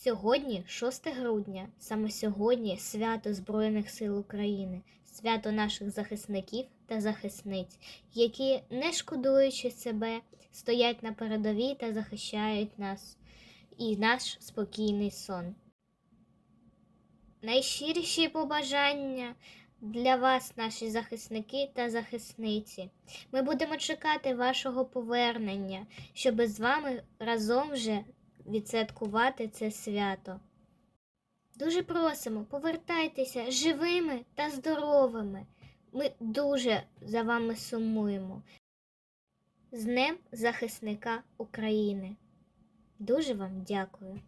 Сьогодні 6 грудня, саме сьогодні свято Збройних сил України, свято наших захисників та захисниць, які, не шкодуючи себе, стоять на передовій та захищають нас і наш спокійний сон. Найщиріші побажання для вас, наші захисники та захисниці. Ми будемо чекати вашого повернення, щоб з вами разом вже відсвяткувати це свято. Дуже просимо, повертайтеся живими та здоровими. Ми дуже за вами сумуємо. З Днем захисника України. Дуже вам дякую.